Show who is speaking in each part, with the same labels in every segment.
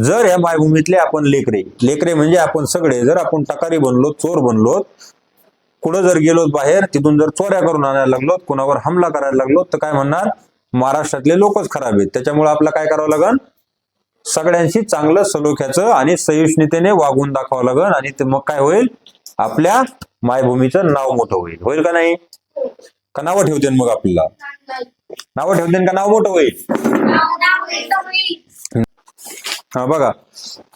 Speaker 1: जर या मायभूमीतले आपण लेकरे लेकरे म्हणजे आपण सगळे जर आपण टकारी बनलो चोर बनलो कुठं जर गेलो बाहेर तिथून जर चोऱ्या करून आणायला लागलो कुणावर हमला करायला लागलो तर काय म्हणणार? महाराष्ट्रातले लोकच खराब आहेत. त्याच्यामुळे आपलं काय करावं लागन? सगळ्यांशी चांगलं सलोख्याचं आणि सहिष्णुतेने वागून दाखवावं लागन आणि ते मग काय होईल? आपल्या मायभूमीचं नाव मोठं होईल. होईल का नाही? का नावं ठेवतील मग आपल्याला? नावं ठेवतील का नाव मोठं होईल. हा बघा.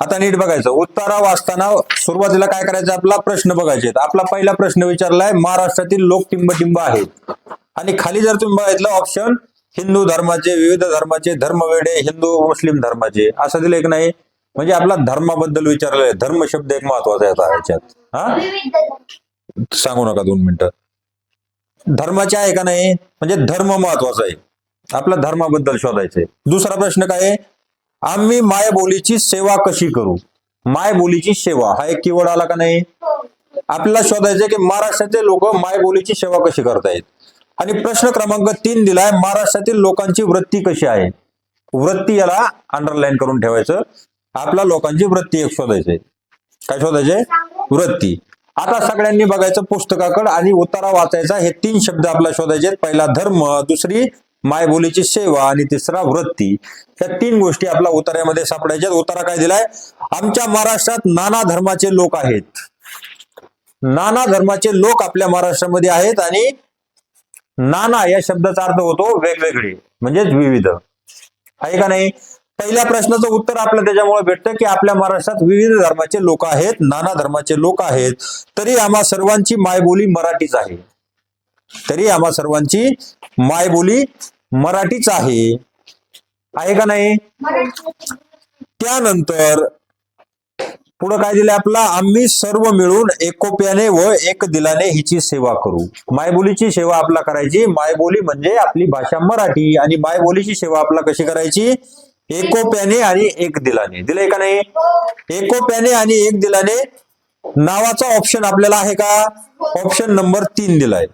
Speaker 1: आता नीट बघायचं. उत्तरा वाचताना सुरुवातीला काय करायचं? आपला प्रश्न बघायचे. आपला पहिला प्रश्न विचारलाय महाराष्ट्रातील लोक टिंब आहेत. आणि खाली जर तुम्ही बघितलं ऑप्शन हिंदू धर्माचे विविध धर्माचे धर्मवेडे हिंदू मुस्लिम धर्माचे. असं दिलं एक नाही. म्हणजे आपला धर्माबद्दल विचारलंय. धर्म शब्द एक महत्त्वाचा येतात याच्यात. हा? सांगू नका दोन मिनिटं. धर्माचे आहे का नाही? म्हणजे धर्म महत्त्वाचा आहे. आपला धर्माबद्दल शोधायचंय. दुसरा प्रश्न काय आहे? आम्ही मायबोलीची सेवा कशी करू? मायबोलीची सेवा हा एक किवड आला का नाही? आपल्याला शोधायचं की महाराष्ट्राचे लोक मायबोलीची सेवा कशी करतायत आणि प्रश्न क्रमांक तीन दिलाय महाराष्ट्रातील लोकांची वृत्ती कशी आहे? वृत्ती याला अंडरलाईन करून ठेवायचं. आपल्या लोकांची वृत्ती एक शोधायचे काय शोधायचे वृत्ती. आता सगळ्यांनी बघायचं पुस्तकाकडे आणि उतारा वाचायचा हे तीन शब्द आपल्याला शोधायचे पहिला धर्म दुसरी मायबोलीची सेवा आणि तिसरा वृत्ती या तीन गोष्टी आपल्या उतार्यामध्ये सापडायच्या. उतारा काय दिलाय? आमच्या महाराष्ट्रात नाना धर्माचे लोक आहेत. नाना धर्माचे लोक आपल्या महाराष्ट्रामध्ये आहेत आणि नाना या शब्दाचा अर्थ होतो वेगवेगळे म्हणजेच विविध. आहे का नाही? पहिल्या प्रश्नाचं उत्तर आपल्याला त्याच्यामुळे भेटतं की आपल्या महाराष्ट्रात विविध धर्माचे लोक आहेत नाना धर्माचे लोक आहेत. तरी आम्हा सर्वांची मायबोली मराठीच आहे. तरी आम्हा सर्वांची मायबोली मराठीच आहे. आहे का नाही? त्यानंतर पुढं काय दिलं आपला? आम्ही सर्व मिळून एकोप्याने व एक दिलाने हिची सेवा करू. मायबोलीची सेवा आपला करायची. मायबोली म्हणजे आपली भाषा मराठी आणि मायबोलीची सेवा आपला कशी करायची? एकोप्याने आणि एक दिलाने. दिलंय का नाही? एकोप्याने आणि एक दिलाने. नावाचा ऑप्शन आपल्याला आहे का? ऑप्शन नंबर तीन दिलाय.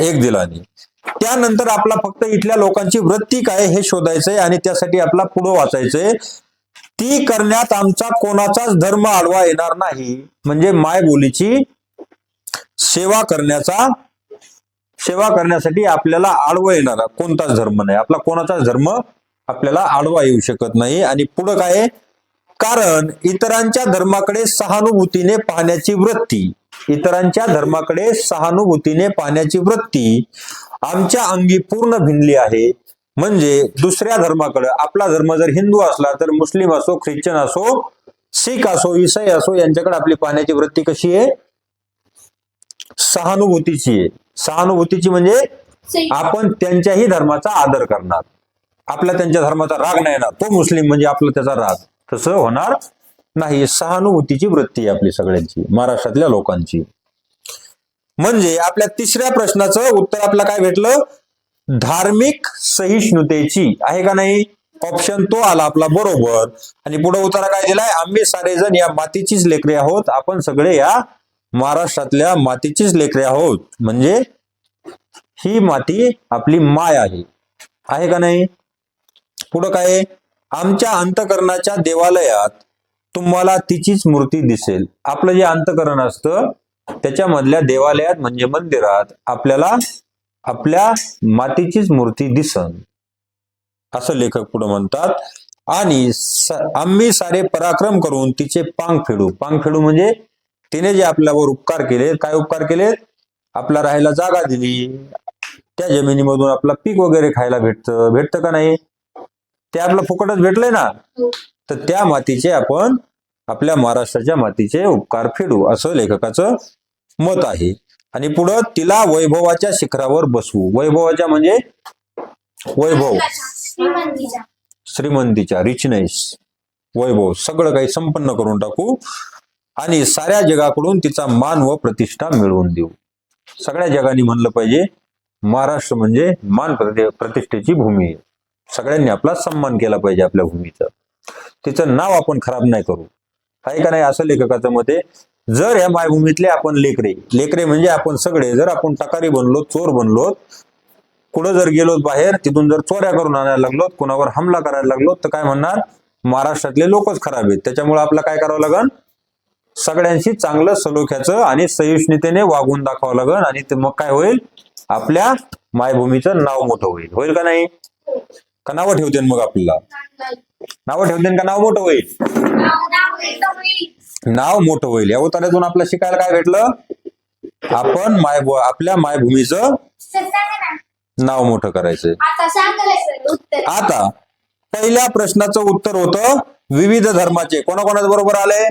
Speaker 1: एक दिलाने. त्यानंतर आपला फक्त इथल्या लोकांची वृत्ती काय हे शोधायचंय आणि त्यासाठी आपला पुढं वाचायचंय. ती करण्यात आमचा कोणाचाच धर्म आडवा येणार नाही. म्हणजे मायबोलीची सेवा करण्याचा सेवा करण्यासाठी आपल्याला आडवा येणारा. कोणताच धर्म नाही. आपला कोणाचाच धर्म आपल्याला आडवा येऊ शकत नाही. आणि पुढं काय आहे? कारण इतरांच्या धर्माकडे सहानुभूतीने पाहण्याची वृत्ती. इतरांच्या धर्माकडे सहानुभूतीने पाहण्याची वृत्ती आमच्या अंगी पूर्ण भिनली आहे. म्हणजे दुसऱ्या धर्माकडे आपला धर्म जर हिंदू असला तर मुस्लिम असो ख्रिश्चन असो शीख असो इसाई असो यांच्याकडे आपली पाहण्याची वृत्ती कशी आहे? सहानुभूतीची आहे. सहानुभूतीची म्हणजे आपण त्यांच्याही धर्माचा आदर करणार. आपला त्यांच्या धर्माचा राग नाही येणार. तो मुस्लिम म्हणजे आपला त्याचा राग. तसं होणार नाही सहानुभूतीची वृत्ती आहे आपली सगळ्यांची महाराष्ट्रातल्या लोकांची. म्हणजे आपल्या तिसऱ्या प्रश्नाचं उत्तर आपल्याला काय भेटलं? धार्मिक सहिष्णुतेची. आहे का नाही? ऑप्शन तो आला आपला बरोबर. आणि पुढे उतारा काय दिलाय? आम्ही सारेजण या मातीचीच लेकरे आहोत. आपण सगळे या महाराष्ट्रातल्या मातीचीच लेकरे आहोत. म्हणजे ही माती आपली माय आहे. आहे का नाही? पुढं काय? आमच्या अंतकरणाच्या देवालयात तुम्हाला तिचीच मूर्ती दिसेल. आपलं जे अंतकरण असतं त्याच्यामधल्या देवालयात म्हणजे मंदिरात आपल्याला आपल्या मातीचीच मूर्ती दिसन. असं लेखक पुढे म्हणतात. आणि आम्ही सारे पराक्रम करून तिचे पांग फेडू. पांग फेडू म्हणजे तिने जे आपल्यावर उपकार केले काय उपकार केले? आपला राहायला जागा दिली. त्या जमिनीमधून आपला पीक वगैरे खायला भेटतं. भेटतं का नाही? ते आपलं फुकटच भेटलंय ना. तर त्या मातीचे आपण आपल्या महाराष्ट्राच्या मातीचे उपकार फेडू असं लेखकाचं मत आहे. आणि पुढं तिला वैभवाच्या शिखरावर बसवू. वैभवाच्या म्हणजे वैभव. श्रीमंतीच्या. रिचनेस वैभव. सगळं काही संपन्न करून टाकू. आणि साऱ्या जगाकडून तिचा मान व प्रतिष्ठा मिळवून देऊ. सगळ्या जगाने म्हणलं पाहिजे महाराष्ट्र म्हणजे मान प्रति- प्रतिष्ठेची भूमी आहे. सगळ्यांनी आपला सन्मान केला पाहिजे आपल्या भूमीचा. तिचं नाव आपण खराब नाही करू. आहे का नाही? असं लेखकाचं मते जर या मायभूमीतले आपण लेकरे लेकरे म्हणजे आपण सगळे जर आपण टकारी बनलो चोर बनलो कुठं जर गेलो बाहेर तिथून जर चोऱ्या करून आणायला लागलो कुणावर हमला करायला लागलो तर काय म्हणणार? महाराष्ट्रातले लोकच खराब आहेत. त्याच्यामुळे आपलं काय करावं लागन? सगळ्यांशी चांगलं सलोख्याचं आणि सहिष्णुतेने वागून दाखवावं लागन आणि ते मग काय होईल? आपल्या मायभूमीचं नाव मोठं होईल. होईल का नाही? का नावं ठेवते मग आपल्याला? नावं ठेवते का नाव मोठं होईल? नाव मोठं होईल. या उतार्यातून आपल्याला शिकायला काय भेटलं? आपण माय आपल्या मायभूमीचं नाव मोठं करायचंय.
Speaker 2: आता
Speaker 1: पहिल्या प्रश्नाचं उत्तर होतं विविध धर्माचे. कोणाकोणाच बरोबर आले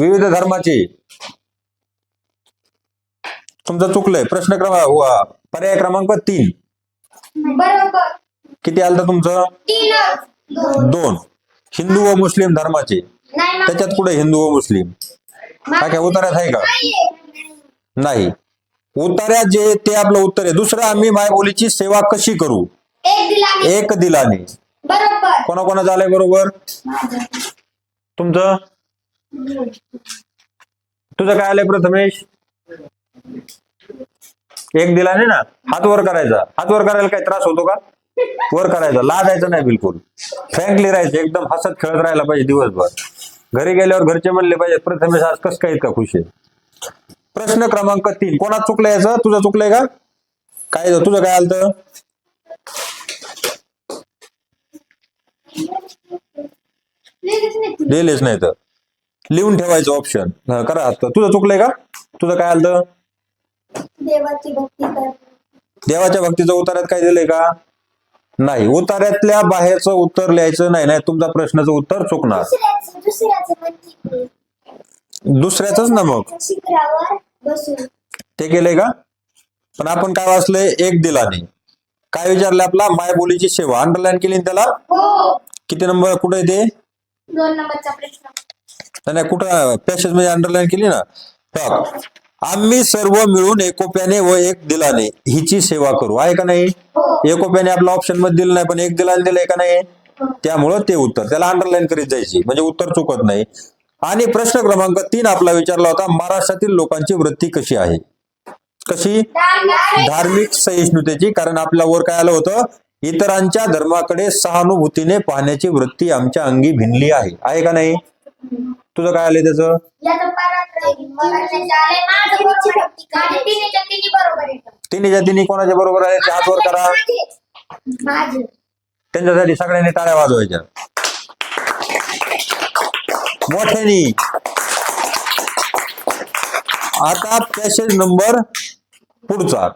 Speaker 1: विविध धर्माचे. तुमचं चुकलंय. प्रश्न क्रमांक पर्याय क्रमांक तीन.
Speaker 2: बरोबर.
Speaker 1: किती आलं तुमचं?
Speaker 2: तीनच. दोन.
Speaker 1: दोन हिंदू व मुस्लिम धर्माचे.
Speaker 2: नाही
Speaker 1: त्याच्यात कुठे हिंदू व मुस्लिम? हा काय उत्तरात आहे का?
Speaker 2: नाहीये.
Speaker 1: नाही. उत्तरात जे ते आपलं उत्तर आहे. दुसरं आम्ही मायबोलीची सेवा कशी करू?
Speaker 2: एक दिला
Speaker 1: एक दिलाने.
Speaker 2: बरोबर.
Speaker 1: कोणाकोणाचं आलंय बरोबर? तुमचं? तुझं काय आलंय प्रथमेश? एक दिलाने ना हात वर करायचा. हात वर करायला काही त्रास होतो का? वर करायचा. लाजायचं नाही बिलकुल. फ्रँकली राहायचं. एकदम हसत खेळत राहायला पाहिजे दिवसभर. घरी गेल्यावर घरचे म्हणले पाहिजे प्रथमेश आज कसं काय इतका खुश आहे? प्रश्न क्रमांक तीन. कोणात चुकलं याचं? तुझं चुकलंय का? काय तुझं काय आलं
Speaker 2: लगेच नाही तुला.
Speaker 1: लिहिलेच नाही तर. लिहून ठेवायचं ऑप्शन करा. तुझं चुकलंय का? तुझं काय आलं
Speaker 2: देवाची भक्ती कर.
Speaker 1: देवाच्या भक्तीचं उतार्यात काय दिलंय का? नाही उतार्यातल्या बाहेरचं उत्तर लिहायचं नाही नाही तुमचा प्रश्नाचं उत्तर चुकणार.
Speaker 2: दुसऱ्याचं दुसऱ्याचं म्हणते
Speaker 1: दुसऱ्याच ना मग?
Speaker 2: शिखरावर बसून.
Speaker 1: ते केलंय का? पण आपण काय वाचलंय? एक दिला नाही काय विचारलं आपला? मायबोलीची सेवा. अंडरलाईन केली ना त्याला?
Speaker 2: हो.
Speaker 1: किती नंबर? कुठे ते?
Speaker 2: दोन नंबरचा प्रश्न.
Speaker 1: नाही, नाही कुठं? पॅसेजमध्ये अंडरलाईन केली ना? बघ. आम्ही सर्व मिळून एकोप्याने व एक दिलाने हिची सेवा करू. आहे का नाही? एकोप्याने आपला ऑप्शनमध्ये दिलं नाही पण एक दिलाने दिलंय का नाही? त्यामुळं ते उत्तर. त्याला अंडरलाईन करीत जायची म्हणजे उत्तर चुकत नाही. आणि प्रश्न क्रमांक तीन आपला विचारला होता महाराष्ट्रातील लोकांची वृत्ती कशी आहे? कशी? धार्मिक सहिष्णुतेची कारण आपल्या वर काय आलं होतं? इतरांच्या धर्माकडे सहानुभूतीने पाहण्याची वृत्ती आमच्या अंगी भिनली आहे का नाही? तुझं काय आलंय त्याचं?
Speaker 2: याचं परत मराठीचं आलंय माझं बरोबर आहे. माझे तिन्हीच्या तिन्ही बरोबर
Speaker 1: कोणाच्या बरोबर आहे? ते हात वर करा.
Speaker 2: माझे
Speaker 1: त्यांच्यासाठी सगळ्यांनी टाळ्या वाजवायच्या. मोठ्यानी. आता पॅसेज नंबर पुढचा.